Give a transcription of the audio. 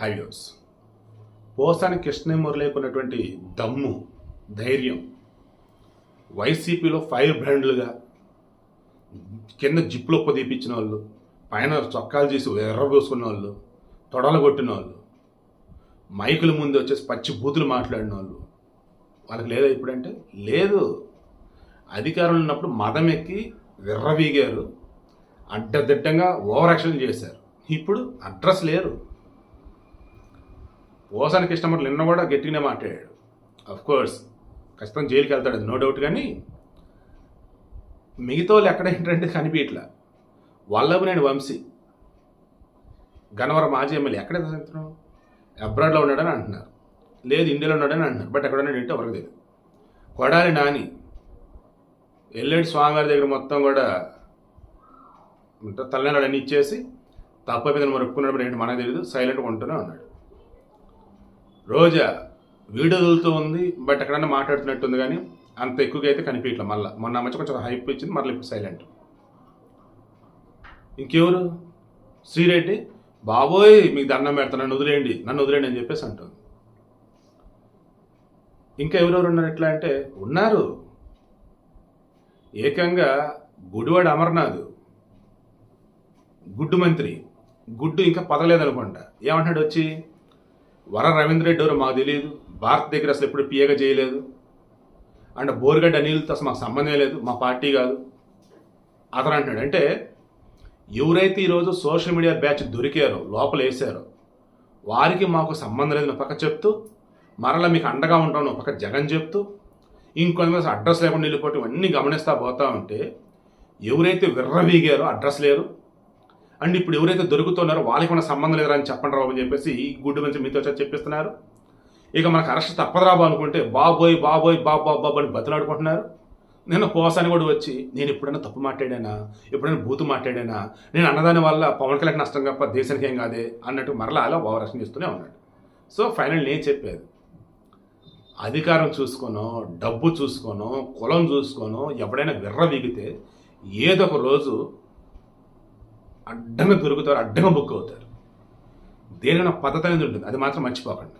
Highways Posani కృష్ణమూర్తికి ఉన్నటువంటి దమ్ము ధైర్యం వైసీపీలో ఫైర్ బ్రాండ్లుగా కింద జిప్లో పొదిపించిన వాళ్ళు పైన చొక్కాలు చేసి ఎర్రబోసుకున్న వాళ్ళు తొడలు కొట్టిన వాళ్ళు మైకుల ముందు వచ్చేసి పచ్చి బూతులు మాట్లాడిన వాళ్ళు. వాళ్ళకి లేదా ఇప్పుడంటే లేదు. అధికారంలో ఉన్నప్పుడు మదం ఎక్కి విర్రవీగారు అడ్డదిడ్డంగా ఓవర్ యాక్షన్ చేశారు. ఇప్పుడు అడ్రస్ లేరు. ఓసానికి ఇష్టం నిన్న కూడా గట్టిగానే మాట్లాడాడు. అఫ్ కోర్స్ ఖచ్చితంగా జైలుకి వెళ్తాడు అది నో డౌట్ కానీ మిగతా వాళ్ళు ఎక్కడ ఏంటంటే కనిపించట్లా. వల్లభనేని వంశీ. గన్నవరం మాజీ ఎమ్మెల్యే ఎక్కడ సాయంత్రం అబ్రాడ్లో ఉన్నాడని అంటున్నారు. లేదు ఇండియాలో ఉన్నాడని అంటున్నారు. బట్ ఎక్కడ ఉన్నాడు ఏంటో ఎవరికి తెలియదు. కొడాలి నాని. ఎల్లేడి స్వామివారి దగ్గర మొత్తం కూడా తల్లనాడు అన్ని ఇచ్చేసి తప్ప మీద మొరుక్కున్నాడు ఏంటి మనకు తెలియదు సైలెంట్గా ఉంటూనే ఉన్నాడు. రోజా వీడియో వదులుతూ ఉంది బట్ ఎక్కడన్నా మాట్లాడుతున్నట్టుంది కానీ అంత ఎక్కువగా అయితే కనిపించట్లే మళ్ళీ. మొన్న మధ్య కొంచెం హైప్ ఇచ్చింది మళ్ళీ ఇప్పుడు సైలెంట్. ఇంకెవరు? శ్రీరెడ్డి? బాబోయ్ మీకు దండం పెడతాను నన్ను వదిలేయండి నన్ను వదిలేయండి అని చెప్పేసి అంటుంది. ఇంకా ఎవరెవరు ఉన్నారు? ఎట్లా అంటే ఉన్నారు. ఏకంగా గుడివాడు అమర్నాథ్ గుడ్డు మంత్రి గుడ్డు ఇంకా పదలేదనుకుంటా. ఏమంటున్నాడు వచ్చి? వర రవీంద్ర రెడ్డి ఎవరో మాకు తెలియదు. భారత్ దగ్గర అసలు ఎప్పుడు పియగా చేయలేదు. అండ్ బోర్గడ్డ అనిల్తో అసలు మాకు సంబంధం లేదు. మా పార్టీ కాదు. అతను అంటున్నాడు అంటే ఎవరైతే ఈరోజు సోషల్ మీడియా బ్యాచ్ దొరికారో లోపల వేసారో వారికి మాకు సంబంధం లేదు పక్క చెప్తూ మరలా మీకు అండగా ఉంటాను పక్క జగన్ చెప్తూ ఇంకొంతమంది అడ్రస్ లేకుండా వెళ్ళిపోవటం ఇవన్నీ గమనిస్తా పోతా ఉంటే ఎవరైతే విర్రవీగారో అడ్రస్ లేరు. అండ్ ఇప్పుడు ఎవరైతే దొరుకుతున్నారో వాళ్ళకి ఉన్న సంబంధం లేదు అని చెప్పండి రాబు అని చెప్పేసి ఈ గుడ్డు మంచి మీతో వచ్చి చెప్పిస్తున్నారు. ఇక మనకు అరెస్ట్ తప్పదరాబు అనుకుంటే బాబోయ్ బాబోయ్ బాబు బాబు అని బతులాడుకుంటున్నారు. నేను పోసాని కూడా వచ్చి నేను ఎప్పుడైనా తప్పు మాట్లాడానా? ఎప్పుడైనా బూతు మాట్లాడానా? నేను అన్నదాని వల్ల పవన్ కళ్యాణ్ నష్టం తప్ప దేశానికి ఏం కాదే అన్నట్టు మరలా అలా ఓవరాక్షన్ చేస్తూనే ఉన్నాడు. సో ఫైనల్ నేను చెప్పేది అధికారం చూసుకోనో డబ్బు చూసుకోనో కులం చూసుకోనో ఎవడైనా విర్ర వీగితే ఏదో ఒక రోజు అడ్డంగా దొరుకుతారు అడ్డంగా బుక్ అవుతారు. దేనికైనా పద్ధతి అనేది ఉంటుంది. అది మాత్రం మర్చిపోకండి.